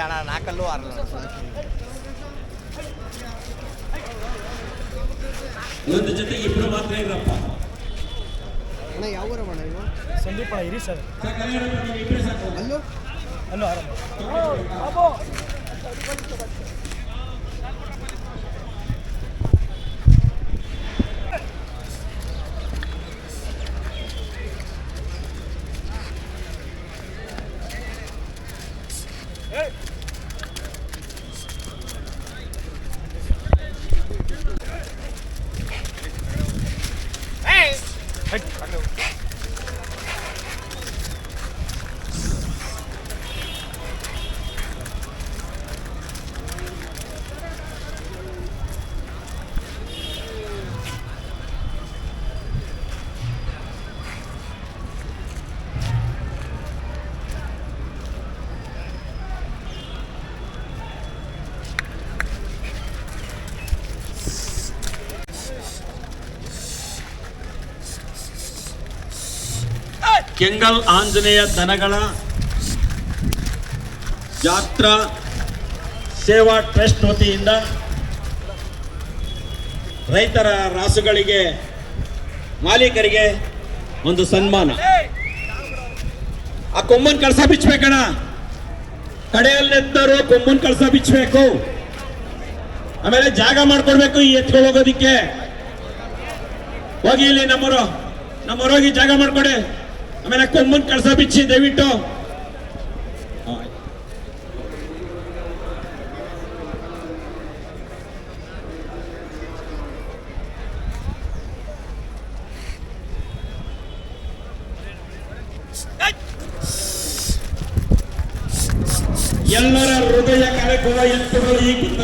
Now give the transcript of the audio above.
ಹ್ಞೂ ಅಣ್ಣ ಇಲ್ಲ ಅಣ್ಣ ನಾಲ್ಕಲ್ಲು ಆರಲ್ಲ ಒಂದು ಜೊತೆ ಇಬ್ರು ಮಾತ್ರ ಇರಪ್ಪ ಅಣ್ಣ ಯಾವ ಊರು ಅಣ್ಣ ಇದು ಸಂದೀಪ ಇರಿ ಸರ್ ಅಲ್ಲೂ ಅಲ್ಲೂ ಆರಾಮ はい。ಕೆಂಗಲ್ ಆಂಜನೇಯ ದನಗಳ ಜಾತ್ರಾ ಸೇವಾ ಟ್ರಸ್ಟ್ ವತಿಯಿಂದ ರೈತರ ರಾಸುಗಳಿಗೆ ಮಾಲೀಕರಿಗೆ ಒಂದು ಸನ್ಮಾನ. ಆ ಕೊಂಬನ್ ಕಳಸ ಬಿಚ್ಚಬೇಕಣ ಕಡೆಯಲ್ಲೆತ್ತರು ಕೊಂಬನ್ ಕಳಸ ಬಿಚ್ಚಬೇಕು ಆಮೇಲೆ ಜಾಗ ಮಾಡ್ಕೊಡ್ಬೇಕು ಈ ಎತ್ಕೊಂಡು ಹೋಗೋದಿಕ್ಕೆ. ಹೋಗಿ ಇಲ್ಲಿ ನಮ್ಮರು ನಮ್ಮರೋಗಿ ಜಾಗ ಮಾಡ್ಕೊಡಿ. ಆಮೇಲೆ ಕೊಮ್ಮನ್ ಕಳಸ ಬಿಚ್ಚಿ ದಯವಿಟ್ಟು. ಎಲ್ಲರ ಹೃದಯ ಕಾರ್ಯಕ್ರಮ ಎತ್ತುಗಳು ಈಗ